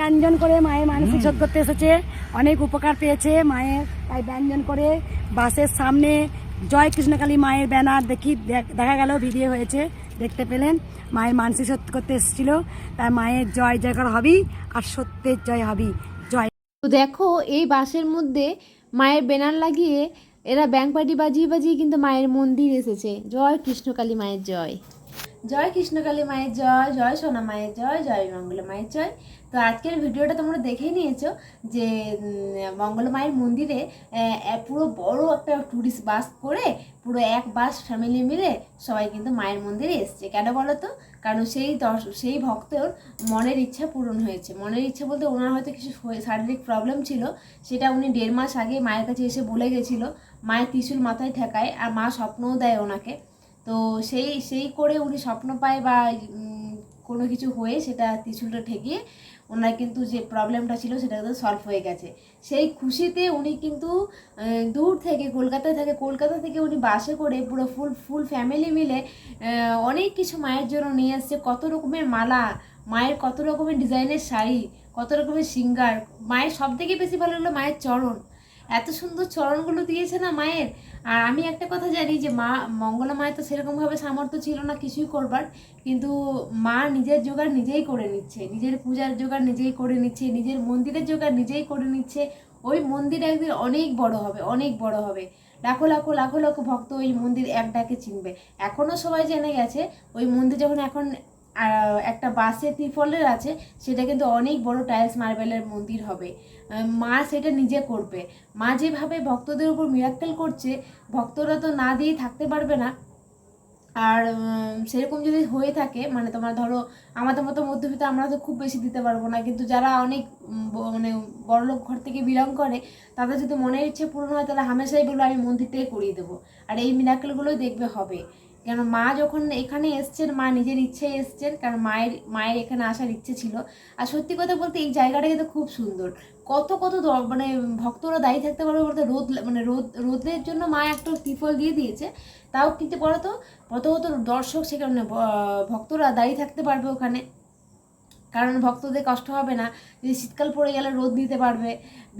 ব্যঞ্জন করে মায়ের মানসিক শোধ করতে এসেছে। অনেক উপকার পেয়েছে মায়ের তাই ব্যঞ্জন করে বাসের সামনে জয় কৃষ্ণকালী মায়ের ব্যানার দেখি দেখ- দেখা গেল ভিডিও হয়েছে দেখতে পেলেন। মায়ের মানসিক শোধ করতে এসেছিল তাই মায়ের জয় জয়কার হবেই আর সত্যের জয় হবেই জয়। তো দেখো এই বাসের মধ্যে মায়ের ব্যানার লাগিয়ে এরা ব্যাংক পার্টি বাজিয়ে বাজিয়ে কিন্তু মায়ের মন্দির এসেছে। জয় কৃষ্ণকালী মায়ের জয়। জয় কৃষ্ণকালী মায়ের জয় জয় সোনা মায়ের জয় জয় মঙ্গলা মায়ের জয়। তো আজকের ভিডিওটা তোমরা দেখেই নিয়েছো যে মঙ্গলা মায়ের মন্দিরে পুরো বড় একটা ট্যুরিস্ট বাস করে পুরো এক বাস ফ্যামিলি মিলে সবাই কিন্তু মায়ের মন্দিরে এসছে। কেন বলো তো কারণ সেই দর্শ- সেই ভক্তর মনের ইচ্ছা পূরণ হয়েছে। মনের ইচ্ছা বলতে ওনার হয়তো কিছু শারীরিক প্রবলেম ছিল, সেটা উনি দেড় মাস আগে মায়ের কাছে এসে বলে গেছিল, মায়ের ত্রিশুল মাথায় ঠেকায় আর মা স্বপ্নও দেয় ওনাকে। তো সেই সেই করে উনি স্বপ্ন পায় বা কোনো কিছু হয়ে সেটা ত্রিশুলটা ঠেকিয়ে ওনার কিন্তু যে প্রবলেমটা ছিল সেটা কিন্তু সলভ হয়ে গেছে। সেই খুশিতে উনি কিন্তু দূর থেকে কলকাতায় থাকে, কলকাতা থেকে উনি বাসে করে পুরো ফুল ফুল ফ্যামিলি মিলে অনেক কিছু মায়ের জন্য নিয়ে আসছে কত রকমের মালা, মায়ের কত রকমের ডিজাইনের শাড়ি, কত রকমের সিঙ্গার, মায়ের সব থেকে বেশি ভালো লাগল মায়ের চরণ। এত সুন্দর চরণগুলো দিয়েছে না মায়ের? আর আমি একটা কথা জানি যে মা, মঙ্গলা মায়ের তো সেরকমভাবে সামর্থ্য ছিল না কিছুই করবার, কিন্তু মা নিজের জোগাড় নিজেই করে নিচ্ছে। নিজের পূজার জোগাড় নিজেই করে নিচ্ছে, নিজের মন্দিরের জোগাড় নিজেই করে নিচ্ছে। ওই মন্দির একদিন অনেক বড় হবে, অনেক বড় হবে। লাখো লাখো লাখো লাখো ভক্ত ওই মন্দির এক ডাকে চিনবে। এখনও সবাই জেনে গেছে, ওই মন্দির যখন এখন একটা বাসে ত্রিফলের আছে, সেটা কিন্তু অনেক বড় টাইলস মার্বেলের মন্দির হবে। মা সেটা নিজে করবে। মা যেভাবে ভক্তদের উপর মিরাক্কেল করছে, ভক্তরা তো না দিয়েই থাকতে পারবে না। আর সেরকম যদি হয়ে থাকে মানে তোমার ধরো, আমাদের মতো মধ্যবিত্ত আমরা তো খুব বেশি দিতে পারব না, কিন্তু যারা অনেক মানে বড়লোক ঘর থেকে বিলং করে, তাদের যদি মনের ইচ্ছে পূরণ হয়, তাহলে হামেশাই বলব, আমি মন্দিরটাই করিয়ে দেবো। আর এই মিরাকেলগুলোই দেখবে হবে। কেন মা যখন এখানে এসছেন, মা নিজের ইচ্ছে এসছেন, কারণ মায়ের মায়ের এখানে আসার ইচ্ছে ছিল। আর সত্যি কথা বলতে এই জায়গাটা কিন্তু খুব সুন্দর। কত কত মানে ভক্তরা দায়ী থাকতে পারবে বলতে রোদ মানে রোদ, রোদের জন্য মা একটা ত্রিফল দিয়ে দিয়েছে। তাও কিন্তু বলতো কত কত দর্শক সেখানে ভক্তরা দাঁড়িয়ে থাকতে পারবে ওখানে। কারণ ভক্তদের কষ্ট হবে না। যদি শীতকাল পড়ে গেলে রোদ দিতে পারবে।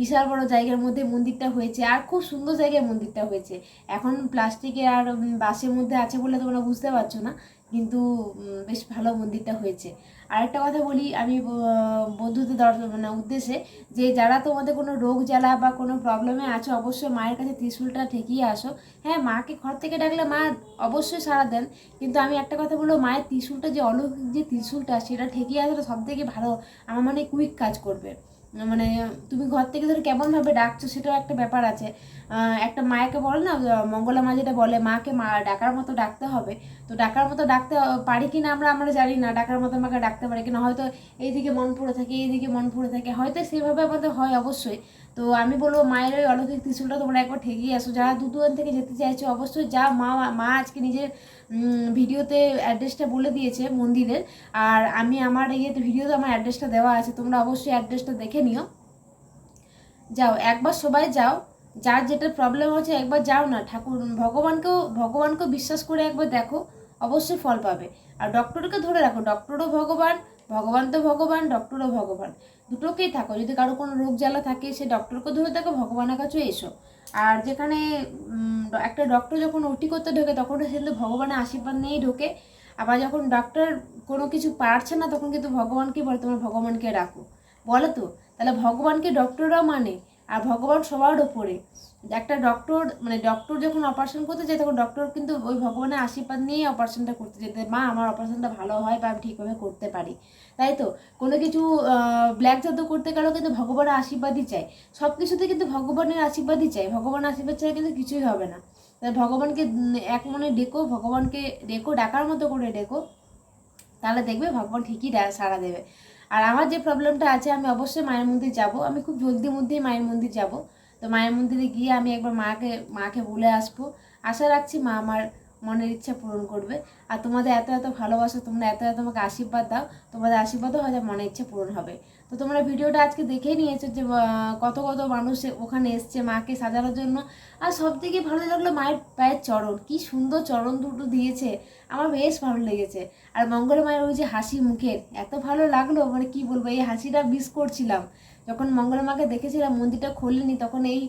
বিশাল বড় জায়গার মধ্যে মন্দিরটা হয়েছে। আর খুব সুন্দর জায়গায় মন্দিরটা হয়েছে। এখন প্লাস্টিকের আর বাঁশের মধ্যে আছে বলে তোমরা বুঝতে পারছ না। কিন্তু বেশ ভালো মন্দিরটা হয়েছে। আরেকটা কথা বলি, আমি বন্ধুদের দর মানে উদ্দেশ্যে যে যারা তোমাদের কোনো রোগ জ্বালা বা কোনো প্রবলেমে আছো, অবশ্যই মায়ের কাছে ত্রিশুলটা ঠেকিয়ে আসো। হ্যাঁ মাকে ঘর থেকে ডাকলে মা অবশ্যই সাড়া দেন। কিন্তু আমি একটা কথা বলব, মায়ের ত্রিশুলটা যে অলৌকিক যে ত্রিশুলটা, সেটা ঠেকিয়ে আসলে সব থেকে ভালো। আমার মানে কুইক কাজ করবে। মানে তুমি ঘর থেকে ধরো কেমনভাবে ডাকছো সেটাও একটা ব্যাপার আছে। একটা মায়েকে বলে না মঙ্গলা মা যেটা বলে, মাকে মা, ডাকার মতো ডাকতে হবে। তো ডাকার মতো ডাকতে পারি কি না আমরা আমরা জানি না। ডাকার মতো আমাকে ডাকতে পারি কিনা। হয়তো এইদিকে মন পড়ে থাকে, এইদিকে মন পড়ে থাকে। হয়তো সেভাবে আমাদের হয় অবশ্যই। তো আমি বলব, মায়ের ওই অলৌকিক ত্রিশূলটা তোমরা একবার ঠেকিয়ে আসো। যারা দু দূরান থেকে যেতে চাইছো, অবশ্যই যা মা মা আজকে নিজের ভিডিওতে অ্যাড্রেসটা বলে দিয়েছে মন্দিরের। আর আমি আমার ইয়েতে, ভিডিওতে আমার অ্যাড্রেসটা দেওয়া আছে, তোমরা অবশ্যই অ্যাড্রেসটা দেখে নিও। যাও, একবার সবাই যাও। যার যেটা প্রবলেম হচ্ছে, একবার যাও না। ঠাকুর, ভগবানকেও ভগবানকেও বিশ্বাস করে একবার দেখো, অবশ্যই ফল পাবে। আর ডক্টরকে ধরে রাখো ডক্টরও ভগবান ভগবান তো ভগবান ডক্টরও ভগবান। দুটোকেই থাকো। যদি কারও কোনো রোগ জ্বালা থাকে, সে ডক্টরকে ধরে থাকো, ভগবানের কাছেও এসো। আর যেখানে একটা ডক্টর যখন ওটি করতে ঢোকে, তখন সে কিন্তু ভগবানের আশীর্বাদ নিয়েই ঢোকে। আবার যখন ডক্টর কোনো কিছু পারছে না, তখন কিন্তু ভগবানকে বলে, তোমার ভগবানকে রাখো। বলো তো? তাহলে ভগবানকে ডক্টররাও মানে আর ভগবান সবার ওপরে একটা ডক্টর মানে ডক্টর যখন অপারেশন করতে যায়, তখন ডক্টর কিন্তু ওই ভগবানের আশীর্বাদ নিয়েই অপারেশনটা করতে যেতে মা, আমার অপারেশনটা ভালো হয় বা আমি ঠিকভাবে করতে পারি। তাই তো? কোনো কিছু ব্ল্যাক জাদু করতে গেলেও কিন্তু ভগবানের আশীর্বাদই চাই সব কিছুতে কিন্তু ভগবানের আশীর্বাদই চাই ভগবানের আশীর্বাদ ছাড়া কিন্তু কিছুই হবে না। তাই ভগবানকে এক মনে ডেকো, ভগবানকে ডেকো, ডাকার মতো করে ডেকো। তাহলে দেখবে ভগবান ঠিকই সাড়া দেবে। আর আমার যে প্রবলেমটা আছে, আমি অবশ্যই মায়ের মন্দির যাব। আমি খুব জলদি মধ্যেই মায়ের মন্দির যাব। তো মায়ের মন্দিরে গিয়ে আমি একবার মাকে মাকে বলে আসব। আশা রাখছি মা আমার মনের ইচ্ছা পূরণ করবে। আর তোমাদের এত এত ভালোবাসা, তোমরা এত এত আমাকে আশীর্বাদ দাও, তোমাদের আশীর্বাদও হয়তো মনে ইচ্ছে পূরণ হবে। তো তোমরা ভিডিওটা আজকে দেখেই নিয়েছো যে কত কত মানুষ ওখানে এসছে মাকে সাজানোর জন্য। আর সব থেকে ভালো লাগল মায়ের পায়ের চরণ, কি সুন্দর চরণ দুটো দিয়েছে। আমার বেশ ভালো লেগেছে। আর মঙ্গলা মায়ের ওই যে হাসি মুখের এত ভালো লাগল মানে কি বলব, এই হাসিটা মিস করছিলাম। যখন মঙ্গলা মাকে দেখেছিলাম, মন্দিরটা খোলেনি, তখন এই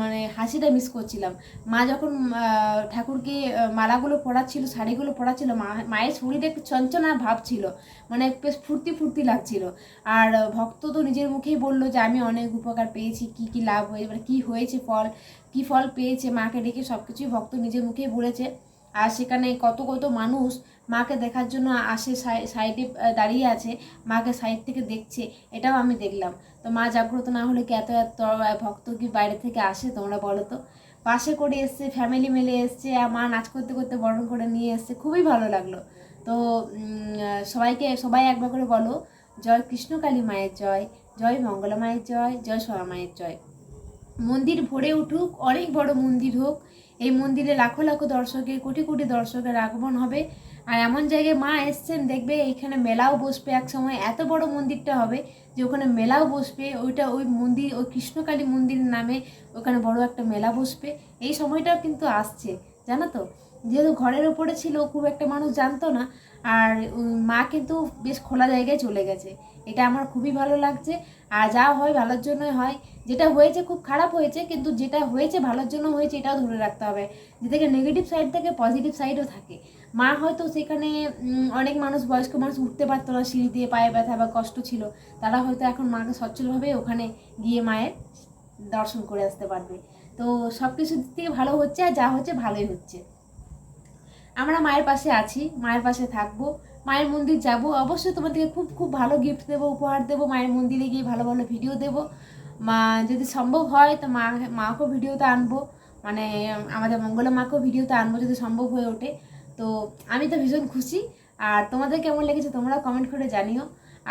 মানে হাসিটা মিস করছিলাম। মা যখন ঠাকুরকে মালাগুলো পড়াচ্ছিল শাড়িগুলো পড়াচ্ছিল মা, মায়ের শরীরে একটু চঞ্চনা ভাব ছিল মানে বেশ ফুর্তি ফুর্তি লাগছিল। আর ভক্ত তো নিজের মুখেই বলল যে, আমি অনেক উপকার পেয়েছি, কি কি লাভ হয়ে মানে কি হয়েছে ফল, কি ফল পেয়েছে? মাকে ডেকে সব কিছুই ভক্ত নিজের মুখেই বলেছে। আর সেখানে কত কত মানুষ মাকে দেখার জন্য আসে সাই- সাইডে দাঁড়িয়ে আছে। মাকে সাইড থেকে দেখছে। এটাও আমি দেখলাম। তো মা জাগ্রত না হলে কি এত এত ভক্ত কি বাইরে থেকে আসে তোমরা বলো তো? পাশে করে এসছে ফ্যামিলি মিলে এসছে, আর মা নাচ করতে করতে বরণ করে নিয়ে এসছে। খুবই ভালো লাগল। তো সবাইকে, সবাই একবার করে বলো, জয় কৃষ্ণকালী মায়ের জয় জয় মঙ্গলা মায়ের জয় জয় সোনা মায়ের জয়। মন্দির ভরে উঠুক, অনেক বড় মন্দির হোক। এই মন্দিরে লাখো লাখো দর্শকের, কোটি কোটি দর্শকের আগমন হবে। আর এমন জায়গায় মা এসছেন, দেখবে এইখানে মেলাও বসবে এক সময় এত বড় মন্দিরটা হবে যে ওখানে মেলাও বসবে। ওইটা ওই মন্দির, ওই কৃষ্ণকালী মন্দির নামে ওখানে বড় একটা মেলা বসবে। এই সময়টাও কিন্তু আসছে, জানো তো? যেহেতু ঘরের ওপরে ছিল, খুব একটা মানুষ জানতো না। আর মা কিন্তু বেশ খোলা জায়গায় চলে গেছে। এটা আমার খুবই ভালো লাগছে। আর যা হয় ভালোর জন্যই হয়। যেটা হয়েছে খুব খারাপ হয়েছে, কিন্তু যেটা হয়েছে ভালোর জন্য হয়েছে, এটাও ধরে রাখতে হবে। যে থেকে নেগেটিভ সাইড থেকে পজিটিভ সাইডও থাকে। মা হয়তো সেখানে অনেক মানুষ, বয়স্ক মানুষ উঠতে পারতো না, সিঁড়ি দিয়ে পায়ে ব্যথা বা কষ্ট ছিল। তারা হয়তো এখন মাকে সচ্ছলভাবে ওখানে গিয়ে মায়ের দর্শন করে আসতে পারবে। তো সব কিছু দিক থেকে ভালো হচ্ছে, আর যা হচ্ছে ভালোই হচ্ছে। আমরা মায়ের পাশে আছি, মায়ের পাশে থাকব, মায়ের মন্দির যাব। অবশ্যই তোমাদেরকে খুব খুব ভালো গিফট দেবো, উপহার দেবো, মায়ের মন্দিরে গিয়ে ভালো ভালো ভিডিও দেবো। মা, যদি সম্ভব হয় তো মা, মাকেও ভিডিওতে আনব। মানে আমাদের মঙ্গলা মাকেও ভিডিওতে আনব যদি সম্ভব হয়ে ওঠে। তো আমি তো ভীষণ খুশি। আর তোমাদের কেমন লেগেছে তোমরা কমেন্ট করে জানিও।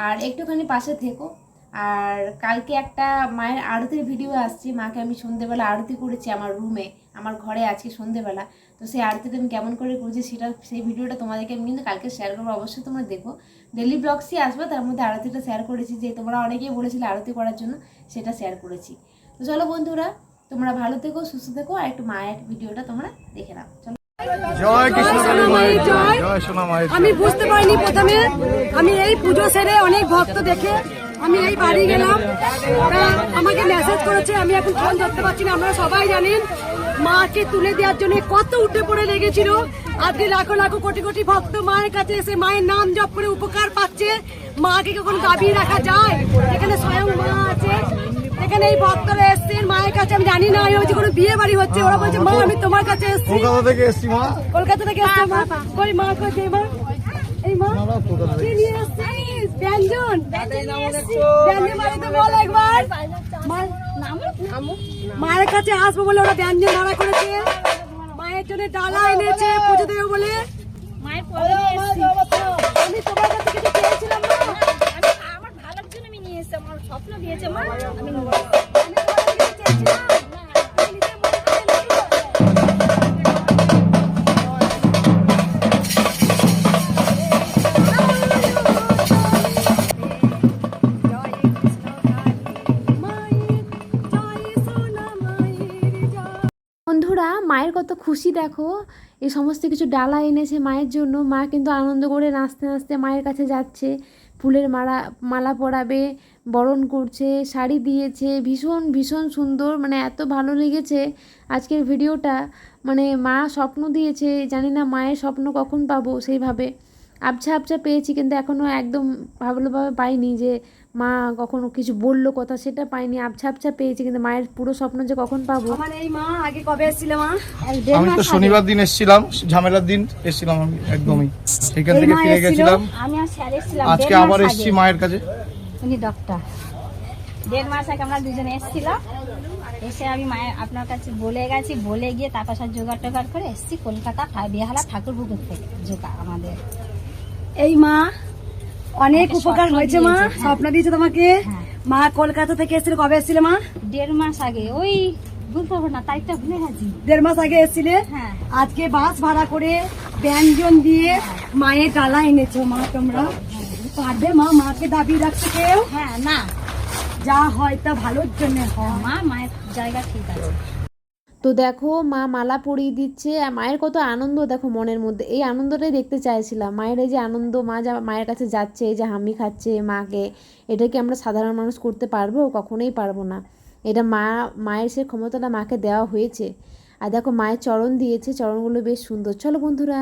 আর একটুখানি পাশে থেকো। আর কালকে একটা মায়ের আরতির ভিডিও আসছে। মাকে আমি সন্ধেবেলা আরতি করেছি আমার রুমে আমার ঘরে আজকে সন্ধেবেলা তো সেই আরতিটা আমি কেমন করে করেছি সেটা সেই ভিডিওটা তোমাদেরকে আমি কিন্তু কালকে শেয়ার করব অবশ্যই তোমরা দেখো। ডেলি ব্লগসই আসবে তার মধ্যে আরতিটা শেয়ার করেছি যে তোমরা অনেকেই বলেছিলে আরতি করার জন্য সেটা শেয়ার করেছি। তো চলো বন্ধুরা তোমরা ভালো থেকো সুস্থ থেকো আর একটু মায়ের ভিডিওটা তোমরা দেখে নাও। চলো। জয় কৃষ্ণ মায়ের জয়। জয়। জয় সোনা মায়ের আমি বুঝতে পারিনি প্রথমে আমি এই পুজো সেরে অনেক ভক্ত দেখে আমি এই বাড়ি গেলাম। আমাকে মেসেজ করেছে আমি এখন ফোন ধরতে পারছি না আপনারা সবাই জানেন মাকে তুলে দেওয়ার জন্য কত উঠে পড়ে লেগেছিল। আজকে লাখো লাখো কোটি কোটি ভক্ত মায়ের কাছে এসে মায়ের নাম জপ করে উপকার পাচ্ছে। মাকে কখন দাবিয়ে রাখা যায়? এখানে স্বয়ং মা আছে। এখানে এই ভক্তরা এসছেন। মায়ের কাছে আমি জানি না হচ্ছে কোনো বিয়ে বাড়ি হচ্ছে। ওরা বলছে মা আমি তোমার কাছে এসছি। কলকাতা থেকে এসছি মা। কলকাতা থেকে এসছে মা? কই মা কই যে মা? এই মা কি নিয়ে এসছিস ব্যঞ্জন। ব্যঞ্জন মানে তো বল একবার। মা- মায়ের কাছে আসব বলে ওরা ব্যঞ্জন ভাড়া করেছে। মায়ের জন্য ডালা এনেছে পুজো দেবো বলে। আমি তোমার কাছে কিছু চেয়েছিলাম না। আমার ভালোর জন্য আমি নিয়ে এসেছি আমার স্বপ্ন দিয়েছে মা। আমি চেয়েছিলাম বন্ধুরা, মায়ের কত খুশি দেখো। এই সমস্ত কিছু ডালা এনেছে মায়ের জন্য। মা কিন্তু আনন্দ করে নাচতে নাচতে মায়ের কাছে যাচ্ছে। ফুলের মালা মালা পরাবে, বরণ করছে, শাড়ি দিয়েছে। ভীষণ ভীষণ সুন্দর মানে এত ভালো লেগেছে আজকের ভিডিওটা। মানে মা স্বপ্ন দিয়েছে, জানি না মায়ের স্বপ্ন কখন পাবো সেইভাবে। আবছা আবছা পেয়েছি কিন্তু এখনও একদম ভালোভাবে পাইনি যে মা কখনো কিছু বলল কথা সেটা পাইনি। আবছা আবছা পেয়েছি কিন্তু মায়ের পুরো স্বপ্ন যে কখন পাবো। আমার এই মা আগে কবে এসেছিল মা? আমি তো শনিবার দিন এসেছিলাম ঝামেলার দিন এসেছিলাম আমি একদমই। সেখান থেকে ফিরে গেছিলাম। আমি আর স্যার এসেছিলাম আজকে আবার। এসেছি মায়ের কাছে। উনি ডক্টর দেড় মাস আগে আমরা দুজনে এসেছিলাম এসে আমি মায়ের আপনার কাছে বলে গেছি বলে গিয়ে তারপর সব জোগাড় টোগাড় করে এসেছি কলকাতা বেহালা ঠাকুর পুকুর থেকে। জোগা আমাদের। এই মা অনেক উপকার হয়েছে মা। হ্যাঁ। স্বপ্ন দিয়েছে তোমাকে। হ্যাঁ। মা কলকাতা থেকে এসেছিল কবে এসেছিল মা? দেড় মাস আগে। ওই বলতে পারব না তারিখটা ভুলে গেছি। দেড় মাস আগে এসেছিলে। হ্যাঁ। আজকে বাস ভাড়া করে ব্যঞ্জন দিয়ে মায়ের ডালা এনেছো মা তোমরা। পারবে মা মাকে দাবি রাখতে কেউ? হ্যাঁ না। যা হয় তা ভালোর জন্য হয়। মা মায়ের জায়গা ঠিক আছে। তো দেখো মা মালা পরিয়ে দিচ্ছে, আর মায়ের কত আনন্দ দেখো মনের মধ্যে। এই আনন্দটাই দেখতে চাইছিলাম। মায়ের এই যে আনন্দ, মা যা, মায়ের কাছে যাচ্ছে, এই যে হামি খাচ্ছে মাকে, এটা কি আমরা সাধারণ মানুষ করতে পারব? কখনোই পারব না। এটা মা, মায়ের সে ক্ষমতাটা মাকে দেওয়া হয়েছে। আর দেখো মায়ের চরণ দিয়েছে, চরণগুলো বেশ সুন্দর। চলো বন্ধুরা।